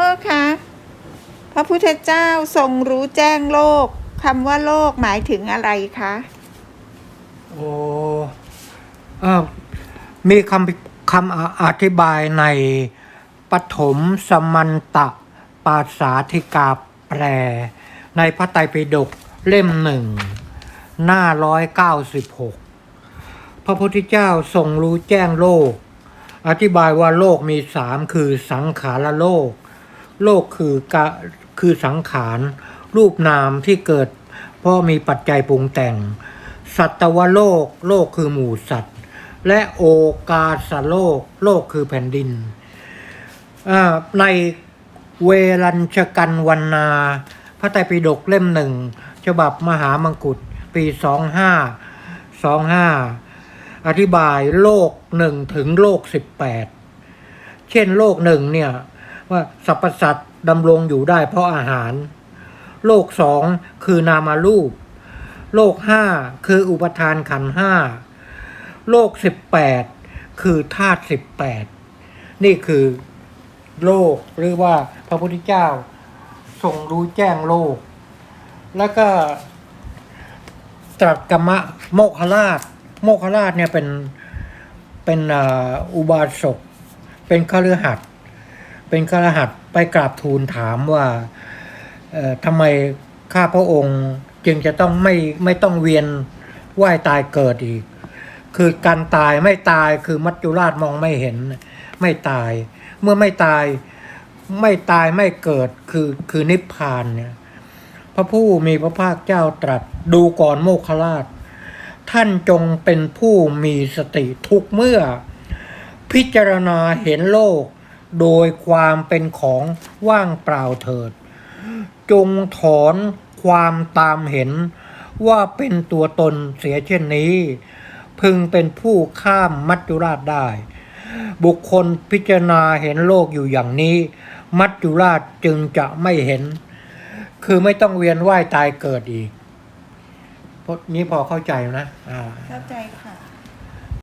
พ่อคะ พระพุทธเจ้าทรงรู้แจ้งโลกคำว่าโลกหมายถึงอะไรคะ โอ้เออมีคำคำออธิบายในปฐมสมันตะปาสาธิกาแปล ในพระไตรปิฎกเล่มหนึ่ง หน้าร้อยเก้าสิบหกพระพุทธเจ้าทรงรู้แจ้งโลก อธิบายว่าโลกมีสามคือสังขารโลก โลกคือกะคือสังขาร รูปนามที่เกิด เพราะมีปัจจัยปรุงแต่ง สัตวโลก โลกคือหมู่สัตว์ และโอกาสโลก โลกคือแผ่นดิน ในเวรัญชกันวันนา พระไตรปิฎกเล่มหนึ่ง ฉบับมหามังกุฏปีสองห้าสองห้าอธิบายโลกหนึ่งถึงโลกสิบแปดเช่นโลกหนึ่งเนี่ย ว่าสรรพสัตว์ดำรงอยู่ได้เพราะอาหาร โลกสองคือ นามารูป โลกห้าคืออุปทานขันห้าโลกสิบแปดคือธาตุสิบแปดนี่คือโลกหรือว่าพระพุทธเจ้าทรงรู้แจ้งโลก แล้วก็ตรัสกรรมะโมคคราช โมคคราชเนี่ยเป็นเป็นอุบาสกเป็นคฤหัสถ์ เป็นคฤหัสไปกราบทูลถามว่าทำไมข้าพระองค์จึงจะต้องไม่ไม่ต้องเวียนว่ายตายเกิดอีก คือการตายไม่ตายคือมัจจุราชมองไม่เห็นไม่ตาย เมื่อไม่ตายไม่ตายไม่เกิดคือคือนิพพานเนี่ยพระผู้มีพระภาคเจ้าตรัสดูก่อนโมคคราช ท่านจงเป็นผู้มีสติทุกเมื่อ พิจารณาเห็นโลก โดยความเป็นของว่างเปล่าเถิด จงถอนความตามเห็นว่าเป็นตัวตนเสียเช่นนี้ พึงเป็นผู้ข้ามมัจจุราชได้ บุคคลพิจารณาเห็นโลกอยู่อย่างนี้ มัจจุราชจึงจะไม่เห็น คือไม่ต้องเวียนว่ายตายเกิดอีกพจนี้พอเข้าใจนะเข้าใจค่ะ